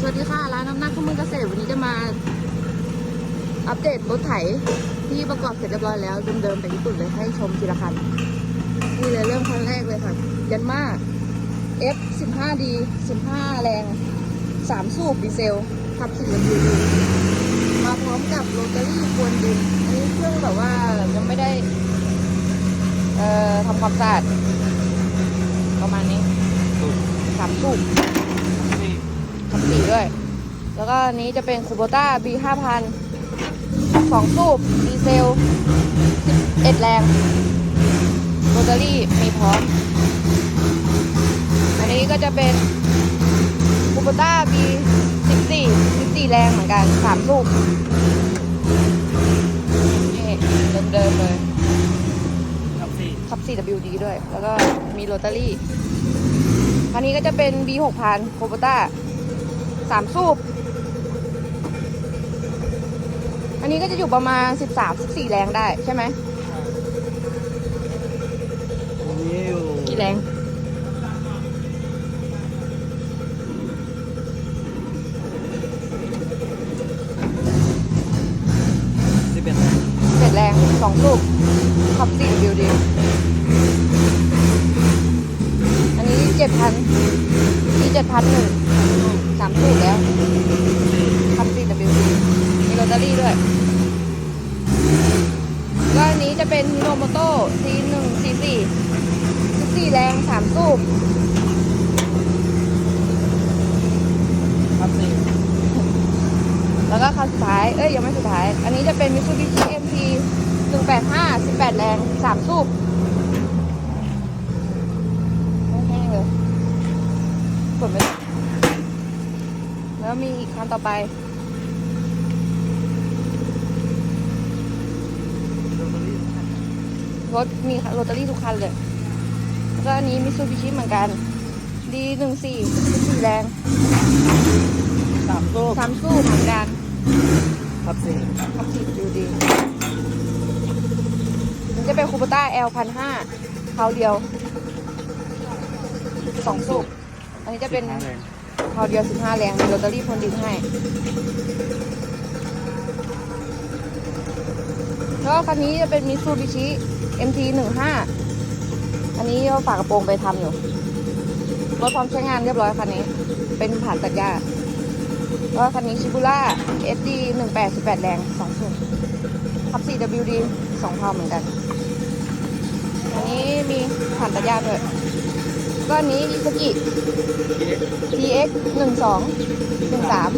สวัสดีค่ะ ร้านน้ำหนักข้อมือเกษตรวันนี้จะมา อัปเดตรถไถที่ประกอบเสร็จเรียบร้อยแล้วเดิมๆจากญี่ปุ่นเลยให้ชมทีละคันนี่เลยเริ่มคันแรกเลยค่ะ ยันมา F 15D 15 แรง 3 สูบดีเซลขับ4 WD มาพร้อมกับโรตารี่ควนดินอันนี้เครื่องแบบว่ายังไม่ได้ทำความสะอาดประมาณนี้สามสูบ ด้วย แล้วก็อันนี้จะเป็นคูโบต้า B ห้าพันสองสูบดีเซลเอ็ดแรงโรตารี่มีพร้อม อันนี้ก็จะเป็นคูโบต้า B สิบสี่สิบสี่แรงเหมือนกันสามสูบนี่เดิมๆเลยครับสี่ขับ 4WD ด้วย แล้วก็มีโรตารี่ อันนี้ก็จะเป็น B 6 0 0 0โคโบต้า สามสูบ อันนี้ก็จะอยู่ประมาณ13 14แรงได้ใช่ไหมอันนี้อยู่กี่แรง สิบเอ็ดเจ็ดแรงสองสูบขับ 4WD อันนี้7,000นี่7,000หนึ่ง สามสูบแล้วทำ 4WD มีโรตารี่ด้วยก็อันนี้จะเป็นฮิโนโมโต้ C1 C4 14แรง3สูบครับสี่แล้วก็คันสุดท้าย เอ้ยยังไม่สุดท้าย อันนี้จะเป็น Mitsubishi MT 185 18 แรง3สูบแห้งๆเลยกดไม่ได้แล้ว มีอีกคันต่อไปรถมีโรตารี่ทุกคันเลย แล้วก็อันนี้มิซูบิชิเหมือนกัน ดีหนึ่งสี่สี่แรงสามตู้สามสู้เหมือนกันครับสี่ขับสี่ดูดี มันจะเป็นคูปต้า L พันห้าเขาเดียวสองสูบอันนี้จะเป็น สิบห้าแรงเดียวสิบห้าแรงมีโรตารี่พ่นดินให้แล้วคันนี้จะเป็นมิซูบิชิ MT หนึ่งห้าอันนี้เอาฝากกระโปรงไปทำอยู่รถพร้อมใช้งานเรียบร้อยคันนี้ เป็นผ่านตัดหญ้าแล้วก็คันนี้ชิบูล่า SD หนึ่งแปดสิบแปดแรงสองส่วนขับ 4WD สองเท่าเหมือนกัน อันนี้มีผ่านตัดหญ้าด้วย ก็อันนี้อิซากิ TX หนึ่งสองหนึ่งสาม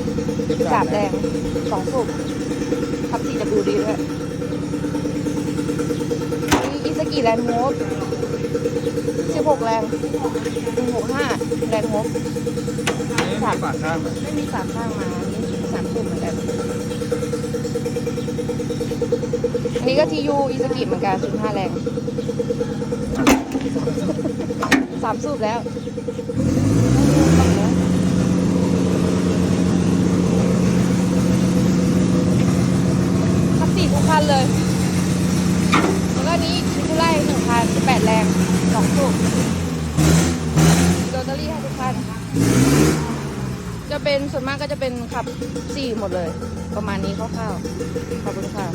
สามแรงสองสูบขับ 4WD ด้วยนี่อิซากิแลนด์โฮป16 แรง 165 แรงโฮปสามฝาข้างไม่มีสามข้างมาอันนี้สามสูบเหมือนกันอันนี้ก็ทียูอิซากิเหมือนกัน 15 แรง สามสูบแล้วขับสี่ทุกคันเลย แล้วก็นี้ชิคุไล่หนึ่งคันแปดแรงสองสูบโรตารี่ให้ทุกคันจะเป็นส่วนมากก็จะเป็นขับสี่หมดเลย ประมาณนี้คร่าวๆขอบคุณค่ะ